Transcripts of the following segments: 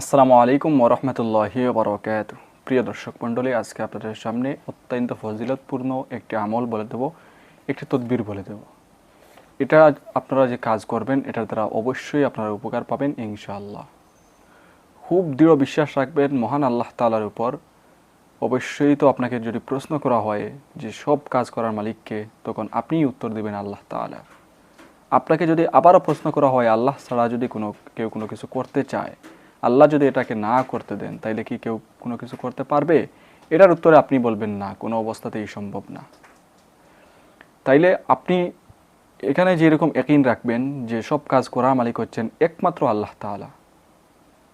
আসসালামু আলাইকুম ওরহমতুল্লাহি বরকাত প্রিয় দর্শক মণ্ডলী, আজকে আপনাদের সামনে অত্যন্ত ফজিলতপূর্ণ একটি আমল বলে দেব, একটি তদবির বলে দেব। এটা আপনারা যে কাজ করবেন, এটার দ্বারা অবশ্যই আপনারা উপকার পাবেন, ইনশাআল্লাহ। খুব দৃঢ় বিশ্বাস রাখবেন, মহান আল্লাহ তালার উপর। অবশ্যই তো আপনাকে যদি প্রশ্ন করা হয় যে সব কাজ করার মালিককে, তখন আপনিই উত্তর দেবেন আল্লাহ তাআলা। আপনাকে যদি আবারও প্রশ্ন করা হয়, আল্লাহ ছাড়া যদি কোনো, কেউ কোনো কিছু করতে চায় আল্লাহ যদি এটাকে না করতে দেন, তাইলে কি কেউ কোনো কিছু করতে পারবে? এটার উত্তরে আপনি বলবেন না, কোনো অবস্থাতেই সম্ভব না। তাইলে আপনি এখানে যেরকম একইন রাখবেন যে সব কাজ করার মালিক হচ্ছেন একমাত্র আল্লাহ তাআলা।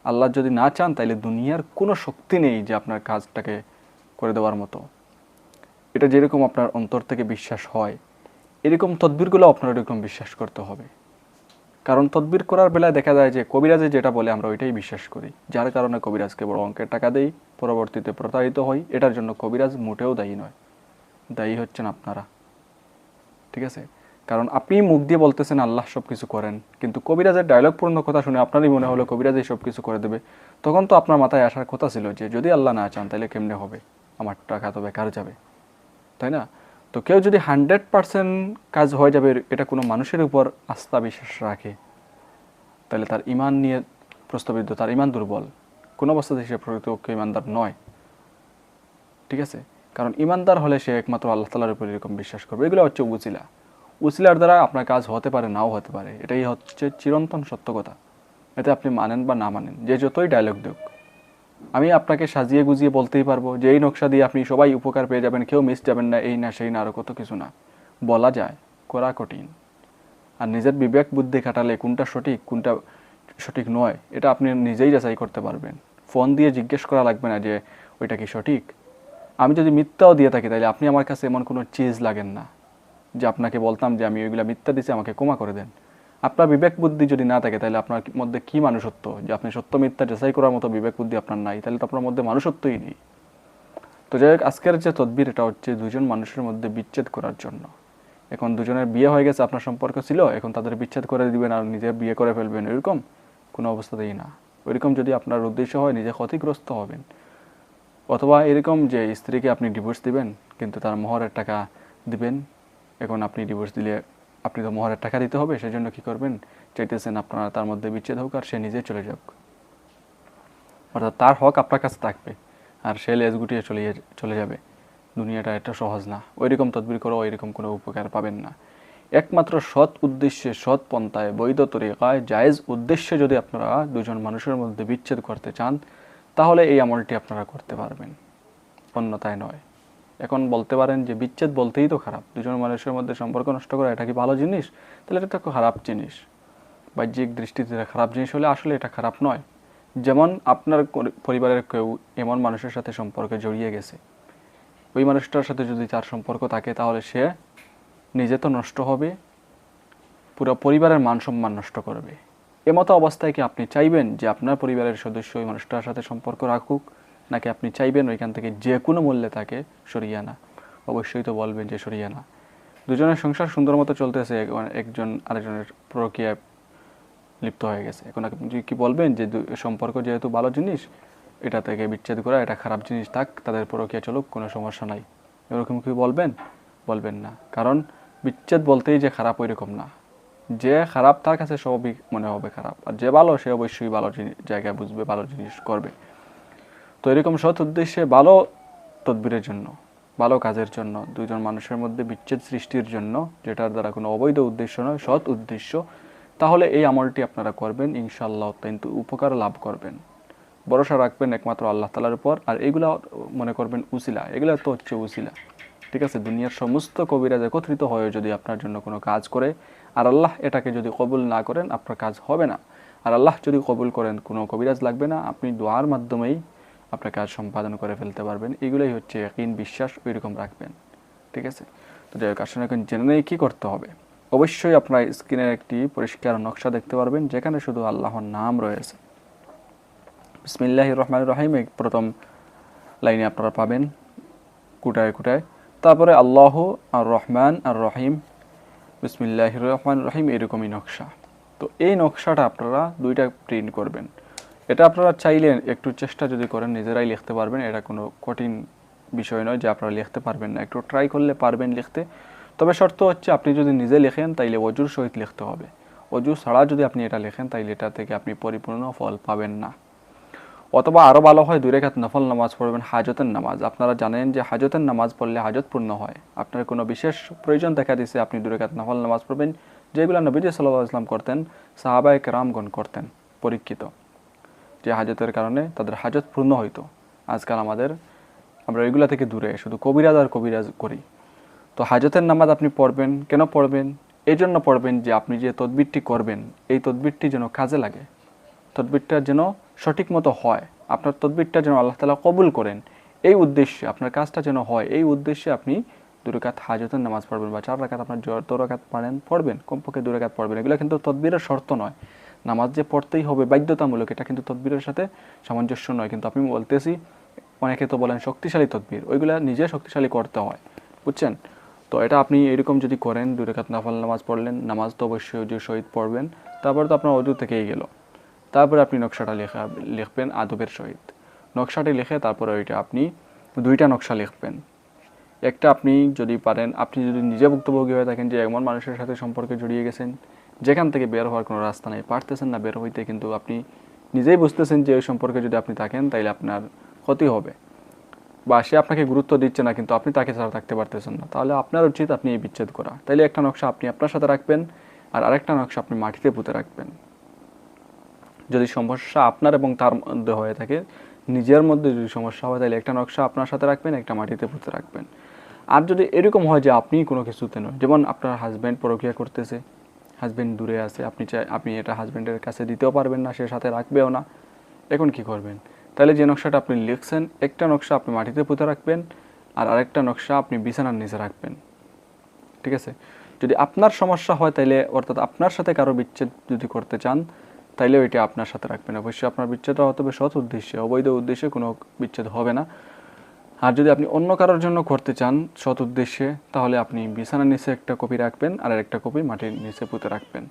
আল্লাহ যদি না চান, তাইলে দুনিয়ার কোনো শক্তি নেই যে আপনার কাজটাকে করে দেওয়ার মতো। এটা যেরকম আপনার অন্তর থেকে বিশ্বাস হয়, এরকম তদবিরগুলো আপনার এরকম বিশ্বাস করতে হবে। কারণ তদবির করার বেলায় দেখা যায় যে কবিরাজে যেটা বলে আমরা ওইটাই বিশ্বাস করি। যার কারণে কবিরাজকে বড় অঙ্কের টাকা দেই, পরবর্তীতে প্রতারিত হই। এটার জন্য কবিরাজ মোটেও দায়ী নয়। দায়ী হচ্ছেন আপনারা। ঠিক আছে? কারণ আপনি মুখ দিয়ে বলতেছেন, আল্লাহ সব কিছু করেন। কিন্তু কবিরাজের ডায়লগপূর্ণ কথা শুনে আপনারই মনে হলো কবিরাজই সব কিছু করে দেবে। তখন তো আপনার মাথায় আসার কথা ছিল যে, যদি আল্লাহ না চান তাহলে কেমনে হবে? আমার টাকা তো বেকার যাবে। তাই না? তো কেউ যদি হান্ড্রেড পার্সেন্ট কাজ হয়ে যাবে, এটা কোনো মানুষের উপর আস্থা বিশ্বাস রাখে, তাহলে তার ইমান নিয়ে প্রস্তাবিত, তার ইমান দুর্বল। কোনো অবস্থাতে সে প্রকৃতপক্ষে ইমানদার নয়। ঠিক আছে? কারণ ইমানদার হলে সে একমাত্র আল্লাহ তালার উপর এরকম বিশ্বাস করবে। এগুলো হচ্ছে উচিলা। উচিলার দ্বারা আপনার কাজ হতে পারে, নাও হতে পারে। এটাই হচ্ছে চিরন্তন সত্য কথা। এতে আপনি মানেন বা না মানেন, যে যতই ডায়লগ দেখ আমি আপনাকে সাজিয়ে গুজিয়ে বলতেই পারব যে এই নকশা দিয়ে আপনি সবাই উপকার পেয়ে যাবেন, কেউ মিস যাবেন না, এই না, সেই না আরও কত কিছু না। বলা যায়, করা কঠিন। আর নিজের বিবেক বুদ্ধি খাটালে কোনটা সঠিক কোনটা সঠিক নয়, এটা আপনি নিজেই যাচাই করতে পারবেন। ফোন দিয়ে জিজ্ঞেস করা লাগবে না যে, ওইটা কি সঠিক? আমি যদি মিথ্যাও দিয়ে থাকি তাহলে আপনি আমার কাছে এমন কোনো চিজ লাগেন না, যে আপনাকে বলতাম যে, আমি ওইগুলা মিথ্যা দিছি, আমাকে ক্ষমা করে দেন। আপনার বিবেক বুদ্ধি যদি না থাকে, তাহলে আপনার মধ্যে কি মানুষত্ব? যে আপনি সত্য মিথ্যা যাচাই করার মতো বিবেক বুদ্ধি আপনার নাই, তাহলে তো আপনার মধ্যে মানুষত্বই নেই। তো যাই হোক, আজকের যে তদবির, এটা হচ্ছে দুজন মানুষের মধ্যে বিচ্ছেদ করার জন্য। এখন দুজনের বিয়ে হয়ে গেছে, আপনার সম্পর্ক ছিল, এখন তাদের বিচ্ছেদ করে দিবেন আর নিজে বিয়ে করে ফেলবেন, এরকম কোনো অবস্থাতেই না। ওইরকম যদি আপনার উদ্দেশ্য হয়, নিজে ক্ষতিগ্রস্ত হবেন। অথবা এরকম যে স্ত্রীকে আপনি ডিভোর্স দিবেন, কিন্তু তার মোহরের টাকা দিবেন, এখন আপনি ডিভোর্স দিলে আপনি তো মোহরের টাকা দিতে হবে, সেজন্য কি করবেন? চাইতেছেন আপনারা তার মধ্যে বিচ্ছেদ হোক আর সে নিজে চলে যাক। অর্থাৎ তার হক আপনার কাছে থাকবে, আর সে লেজ গুটিয়ে চলে চলে যাবে। দুনিয়াটা এটা সহজ না। ওইরকম তদবির করে ওইরকম কোনো উপকার পাবেন না। একমাত্র সৎ উদ্দেশ্যে, সৎ পন্থায়, বৈধ তরিকায়, জায়েজ উদ্দেশ্যে যদি আপনারা দুজন মানুষের মধ্যে বিচ্ছেদ করতে চান, তাহলে এই আমলটি আপনারা করতে পারবেন। অন্যতায় নয়। এখন বলতে পারেন যে বিচ্ছেদ বলতেই তো খারাপ। দুজন মানুষের মধ্যে সম্পর্ক নষ্ট করা, এটা কি ভালো জিনিস? তাহলে এটা তো খারাপ জিনিস। বাহ্যিক দৃষ্টিতে খারাপ জিনিস হলে আসলে এটা খারাপ নয়। যেমন আপনার পরিবারের কেউ এমন মানুষের সাথে সম্পর্কে জড়িয়ে গেছে। ওই মানুষটার সাথে যদি তার সম্পর্ক থাকে, তাহলে সে নিজে তো নষ্ট হবে, পুরো পরিবারের মান সম্মান নষ্ট করবে। এমতো অবস্থায় কি আপনি চাইবেন যে আপনার পরিবারের সদস্য ওই মানুষটার সাথে সম্পর্ক রাখুক? নাকি আপনি চাইবেন ওইখান থেকে যে কোনো মূল্যে তাকে সরিয়ে আনা? অবশ্যই তো বলবেন যে সরিয়ে আনা। দুজনের সংসার সুন্দর মতো চলতেছে একজন আরেকজনের প্রক্রিয়ায় লিপ্ত হয়ে গেছে। এখন আপনি কি বলবেন যে সম্পর্ক যেহেতু ভালো জিনিস, এটা থেকে বিচ্ছেদ করা, এটা খারাপ জিনিস থাক, তাদের প্রক্রিয়া চলুক, কোনো সমস্যা নাই। এরকম কি বলবেন? বলবেন না। কারণ বিচ্ছেদ বলতেই যে খারাপ ওইরকম না। যে খারাপ তার কাছে সবই মনে হবে খারাপ। আর যে ভালো, সে অবশ্যই ভালো জায়গায় বুঝবে, ভালো জিনিস করবে। তো এরকম সৎ উদ্দেশ্যে ভালো তদবিরের জন্য, ভালো কাজের জন্য দুজন মানুষের মধ্যে বিচ্ছেদ সৃষ্টির জন্য, যেটার দ্বারা কোনো অবৈধ উদ্দেশ্য নয়, সৎ উদ্দেশ্য, তাহলে এই আমলটি আপনারা করবেন, ইনশাআল্লাহ অত্যন্ত উপকার লাভ করবেন। ভরসা রাখবেন একমাত্র আল্লাহ তালার উপর, আর এগুলা মনে করবেন উসিলা, এগুলা তো হচ্ছে উসিলা। ঠিক আছে, দুনিয়ার সমস্ত কবিরাজ একত্রিত হয়ে যদি আপনার জন্য কোনো কাজ করে, আর আল্লাহ এটাকে যদি কবুল না করেন, আপনার কাজ হবে না। আর আল্লাহ যদি কবুল করেন, কোনো কবিরাজ লাগবে না। আপনি দোয়ার মাধ্যমেই আপনার কাজ সম্পাদন করে ফেলতে পারবেন। এগুলোই হচ্ছে একইন বিশ্বাস ওই রকম রাখবেন। ঠিক আছে? তো যাই হোক আসলে এখন জেনে নেই কী করতে হবে। অবশ্যই আপনার স্ক্রিনের একটি পরিষ্কার নকশা দেখতে পারবেন, যেখানে শুধু আল্লাহর নাম রয়েছে। বিসমিল্লাহ রহমান রহিম প্রথম লাইনে আপনারা পাবেন কুটায় কুটায়। তারপরে আল্লাহ আর রহমান আর রহিম বিসমিল্লাহ রহমান রহিম, এরকমই নকশা। তো এই নকশাটা আপনারা দুইটা প্রিন্ট করবেন। এটা আপনারা চাইলে একটু চেষ্টা যদি করেন, নিজেরাই লিখতে পারবেন। এটা কোনো কঠিন বিষয় নয় যে আপনারা লিখতে পারবেন না। একটু ট্রাই করলে পারবেন লিখতে। তবে শর্ত হচ্ছে আপনি যদি নিজে লেখেন, তাইলে অজুর সহিত লিখতে হবে। অজু ছাড়া যদি আপনি এটা লেখেন, তাইলে এটা থেকে আপনি পরিপূর্ণ ফল পাবেন না। অথবা আরও ভালো হয়, দুই রেখাত নফল নামাজ পড়বেন, হাজতের নামাজ। আপনারা জানেন যে হাজতের নামাজ পড়লে হাজত পূর্ণ হয়। আপনার কোনো বিশেষ প্রয়োজন দেখা দিছে, আপনি দুই রেখাত নফল নামাজ পড়বেন, যেগুলো নবীজি সাল্লাহ ইসলাম করতেন সাহাবায়ক রামগণ করতেন, পরীক্ষিত। যে হাজতের কারণে তাদের হাজত পূর্ণ হইতো। আজকাল আমাদের আমরা এগুলা থেকে দূরে, শুধু কবিরাজ আর কবিরাজ করি। তো হাজতের নামাজ আপনি পড়বেন, কেন পড়বেন? এই জন্য পড়বেন যে আপনি যে তদবিরটি করবেন, এই তদবিরটি যেন কাজে লাগে। তদবিরটা যেন সঠিক মতো হয়, আপনার তদবিরটা যেন আল্লাহ তালা কবুল করেন, এই উদ্দেশ্যে আপনার কাজটা যেন হয়, এই উদ্দেশ্যে আপনি দুরাকাত হাজতের নামাজ পড়বেন বা চার রাকাত আপনার যত পারেন পড়বেন, কমপক্ষে দু রাকাত পড়বেন। এগুলো কিন্তু তদবিরের শর্ত নয়। নামাজ যে পড়তেই হবে, বাধ্যতামূলক, এটা কিন্তু তদবিরের সাথে সামঞ্জস্য নয়। কিন্তু আমি বলতেছি, অনেকে তো বলেন শক্তিশালী তদবির, ওইগুলা নিজে শক্তিশালী করতে হয়, বুঝছেন? তো এটা আপনি এরকম যদি করেন, দুই রেখাত নাফল নামাজ পড়লেন, নামাজ তো অবশ্যই অজু সহিত পড়বেন, তারপর তো আপনার অজু থেকেই গেল। তারপরে আপনি নকশাটা লেখা, লিখবেন আদবের সহিত। নকশাটি লিখে তারপরে ওইটা আপনি দুইটা নকশা লিখবেন। একটা আপনি যদি পারেন, আপনি যদি নিজে ভুক্তভোগী হয়ে থাকেন যে এমন মানুষের সাথে সম্পর্কে জড়িয়ে গেছেন যেখান থেকে বের হওয়ার কোনো রাস্তা নেই, পারতেছেন না বের হইতে, কিন্তু আপনি নিজেই বুঝতেছেন যে ওই সম্পর্কে যদি আপনি থাকেন, তাইলে আপনার ক্ষতি হবে। বা সে আপনাকে গুরুত্ব দিচ্ছে না, কিন্তু আপনি তাকে ছাড়া থাকতে পারতেছেন না। তাহলে আপনার উচিত আপনি এই বিচ্ছেদ করা। তাইলে একটা নকশা আপনি আপনার সাথে রাখবেন, আর আরেকটা নকশা আপনি মাটিতে পুঁতে রাখবেন। যদি সমস্যা আপনার এবং তার মধ্যে হয়ে থাকে, নিজের মধ্যে যদি সমস্যা হয় তাহলে একটা নকশা আপনার সাথে রাখবেন, একটা মাটিতে পুঁতে রাখবেন। আর যদি এরকম হয় যে আপনি কোনো কিছুতে নয়, যেমন আপনার হাজব্যান্ড পরকিয়া করতেছে হাজব্যান্ড দূরে আছে, আপনি চাই, আপনি এটা হাজব্যান্ডের কাছে দিতেও পারবেন না, সে সাথে রাখবেও না। এখন কি করবেন? তাহলে যে নকশাটা আপনি লিখছেন, একটা নকশা আপনি মাটিতে পুঁতে রাখবেন আর আরেকটা নকশা আপনি বিছানার নিচে রাখবেন। ঠিক আছে? যদি আপনার সমস্যা হয় তাইলে, অর্থাৎ আপনার সাথে কারও বিচ্ছেদ যদি করতে চান তাইলে ওইটা আপনার সাথে রাখবেন। অবশ্যই আপনার বিচ্ছেদ হতে হবে সৎ উদ্দেশ্যে। অবৈধ উদ্দেশ্যে কোনো বিচ্ছেদ হবে না। আর যদি আপনি অন্য কারোর জন্য করতে চান সৎ উদ্দেশ্যে, তাহলে আপনি বিছানার নিচে একটা কপি রাখবেন আর একটা কপি মাটির নিচে পুঁতে রাখবেন।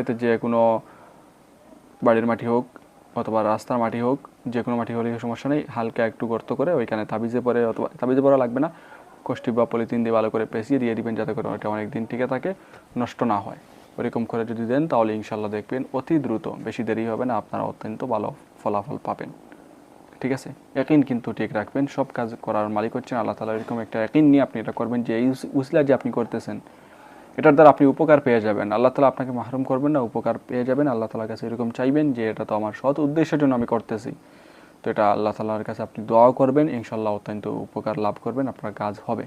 এতে যে কোনো বাড়ির মাটি হোক অথবা রাস্তার মাটি হোক, যে কোনো মাটি হলে সমস্যা নেই। হালকা একটু গর্ত করে ওইখানে তাবিজে পরে অথবা তাবিজে পরা লাগবে না। কষ্টি বা পলিথিন দিয়ে ভালো করে পেঁচিয়ে দিয়ে দিবেন যাতে করে ওটা অনেক দিন টিকে থাকে, নষ্ট না হয়। ওরকম করে যদি দেন, তাহলে ইনশাল্লাহ দেখবেন অতি দ্রুত। বেশি দেরি হবে না, আপনারা অত্যন্ত ভালো ফলাফল পাবেন। ঠিক আছে? একইন কিন্তু ঠিক রাখবেন। সব কাজ করার মালিক হচ্ছেন আল্লাহ তালা এরকম একটা একইন নিয়ে আপনি এটা করবেন যে এই উস- উসিলা যে আপনি করতেছেন, এটার দ্বারা আপনি উপকার পেয়ে যাবেন। আল্লাহ তালা আপনাকে মাহরুম করবেন না, উপকার পেয়ে যাবেন। আল্লাহ তালার কাছে এরকম চাইবেন যে এটা তো আমার সৎ উদ্দেশ্যের জন্য আমি করতেছি। তো এটা আল্লাহ তালার কাছে আপনি দোয়াও করবেন ইনশাল্লাহ অত্যন্ত উপকার লাভ করবেন, আপনার কাজ হবে।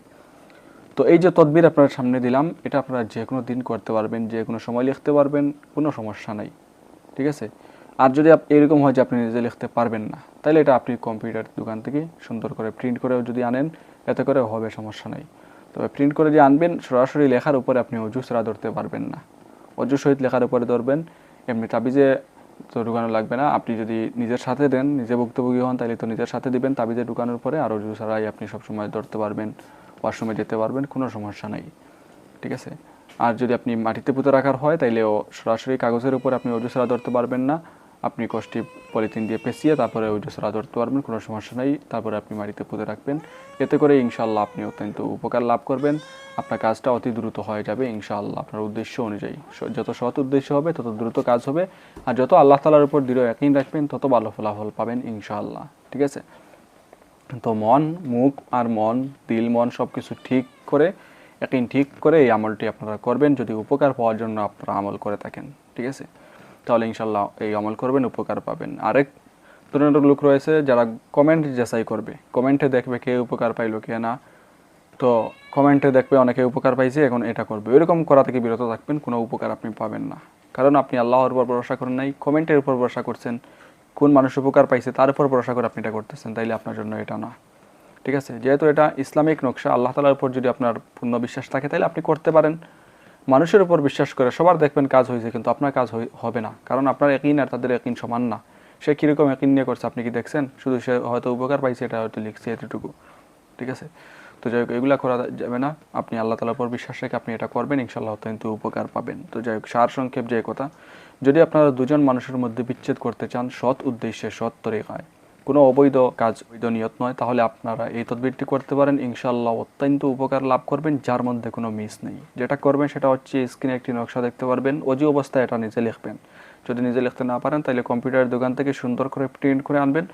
তো এই যে তদবির আপনার সামনে দিলাম, এটা আপনারা যে কোনো দিন করতে পারবেন যে কোনো সময় লিখতে পারবেন, কোনো সমস্যা নাই। ঠিক আছে? আর যদি এরকম হয় যে আপনি নিজে লিখতে পারবেন না তাহলে এটা আপনি কম্পিউটার দোকান থেকে সুন্দর করে প্রিন্ট করেও যদি আনেন, এতে করে হবে, সমস্যা নেই। তবে প্রিন্ট করে যে আনবেন, সরাসরি লেখার উপরে আপনি অজু ধরতে পারবেন না। অজু সহিত লেখার উপরে ধরবেন, এমনি তাবিজে তো ঢুকানো লাগবে না। আপনি যদি নিজের সাথে দেন, নিজে ভুক্তভোগী হন তাহলে তো নিজের সাথে দিবেন তাবিজে ঢুকানোর পরে, আর অজু ছাড়াই আপনি সবসময় ধরতে পারবেন, ওয়াশরুমে যেতে পারবেন, কোনো সমস্যা নাই। ঠিক আছে? আর যদি আপনি মাটিতে পুঁতে রাখার হয়, তাইলেও সরাসরি কাগজের উপর আপনি অজুসরা ধরতে পারবেন না। আপনি কষ্টি পলিথিন দিয়ে পেঁচিয়ে তারপরে অজুসরা ধরতে পারবেন, কোনো সমস্যা নেই। তারপরে আপনি মাটিতে পুঁতে রাখবেন। এতে করে ইনশাল্লাহ আপনি অত্যন্ত উপকার লাভ করবেন। আপনার কাজটা অতি দ্রুত হয়ে যাবে ইনশাআল্লাহ। আপনার উদ্দেশ্য অনুযায়ী যত সৎ উদ্দেশ্য হবে, তত দ্রুত কাজ হবে। আর যত আল্লাহ তালার উপর দৃঢ় একই রাখবেন, তত ভালো ফলাফল পাবেন ইনশাআল্লাহ। ঠিক আছে? তো মন, মুখ আর মন, দিল, মন সব কিছু ঠিক করে একই ঠিক করে এই আমলটি আপনারা করবেন। যদি উপকার পাওয়ার জন্য আপনারা আমল করে থাকেন। ঠিক আছে? তাহলে ইনশাল্লাহ এই আমল করবেন, উপকার পাবেন। আরেক ধরনের লোক রয়েছে যারা কমেন্ট যাচাই করবে। কমেন্টে দেখবে কে উপকার পাইলো, কে না। তো কমেন্টে দেখবে অনেকে উপকার পাইছে, এখন এটা করবে। এরকম করা থেকে বিরত থাকবেন, কোনো উপকার আপনি পাবেন না। কারণ আপনি আল্লাহর উপর ভরসা করেন নাই কমেন্টের উপর ভরসা করছেন, কোন মানুষ উপকার পাইছে তার উপর ভরসা করে আপনি এটা করতেছেন, তাইলে আপনার জন্য এটা না। ঠিক আছে? যেহেতু এটা ইসলামিক নকশা, আল্লাহ তালার উপর যদি আপনার পূর্ণ বিশ্বাস থাকে তাহলে আপনি করতে পারেন। মানুষের উপর বিশ্বাস করে সবার দেখবেন কাজ হয়েছে, কিন্তু আপনার কাজ হবে না। কারণ আপনার একই আর তাদের একই সমান না। সে কীরকম একই নিয়ে করছে আপনি কি দেখছেন? শুধু সে হয়তো উপকার পাইছে, এটা হয়তো লিখছে এতটুকু। ঠিক আছে? তো যাই হোক, এগুলা করা যাবে না। আপনি আল্লাহ তালার উপর বিশ্বাস রেখে আপনি এটা করবেন ইনশাল্লাহ অত্যন্ত উপকার পাবেন। তো যাই হোক, সার সংক্ষেপ যে কথা, যদি আপনারা দুজন মানুষের মধ্যে বিচ্ছেদ করতে চান, সৎ উদ্দেশ্যে, সৎ তরিকায় কোনো অবৈধ কাজ বৈধ নিয়ত নয়, তাহলে আপনারা এই তদবিরটি করতে পারেন। ইনশাআল্লাহ অত্যন্ত উপকার লাভ করবেন, যার মধ্যে কোনো মিস নেই। যেটা করবেন সেটা হচ্ছে স্ক্রিনে একটি নকশা দেখতে পারবেন, অজি অবস্থায় এটা নিজে লিখবেন। যদি নিজে লিখতে না পারেন, তাহলে কম্পিউটারের দোকান থেকে সুন্দর করে প্রিন্ট করে আনবেন।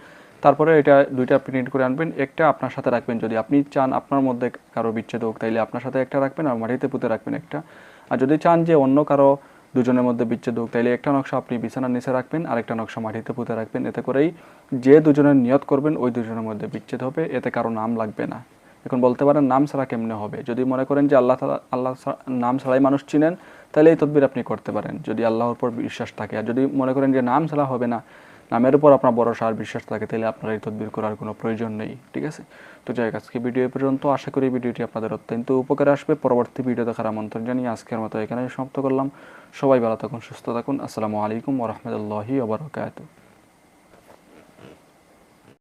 তারপরে এটা দুইটা প্রিন্ট করে আনবেন, একটা আপনার সাথে রাখবেন। যদি আপনি চান আপনার মধ্যে কারও বিচ্ছেদ হোক, তাইলে আপনার সাথে একটা রাখবেন আর মাটিতে পুঁতে রাখবেন একটা। আর যদি চান যে অন্য কারও দুজনের মধ্যে বিচ্ছেদ হোক, তাইলে একটা নকশা আপনি বিছানার নিচে রাখবেন আর একটা নকশা মাটিতে পুঁতে রাখবেন। এতে করেই যে দুজনের নিয়ত করবেন, ওই দুজনের মধ্যে বিচ্ছেদ হবে, এতে কারও নাম লাগবে না। এখন বলতে পারেন, নাম ছাড়া কেমনে হবে? যদি মনে করেন যে আল্লাহ আল্লাহ নাম ছাড়াই মানুষ চিনেন তাহলে এই তদবির আপনি করতে পারেন। যদি আল্লাহর উপর বিশ্বাস থাকে। আর যদি মনে করেন যে নাম ছাড়া হবে না নামের উপর আপনার ভরসা আর বিশ্বাস থাকে, তাহলে আপনার এই তদবির করার কোনো প্রয়োজন নেই, ঠিক আছে? তো যাই আজকে ভিডিও পর্যন্ত আশা করি ভিডিওটি আপনাদের অত্যন্ত উপকারে আসবে। পরবর্তী ভিডিও দেখার আমন্ত্রণ জানিয়ে আজকের মতো এখানে সমাপ্ত করলাম। সবাই ভালো থাকুন, সুস্থ থাকুন। আসসালামু আলাইকুম ওরহমতুল্লাহি ওবরাকাতু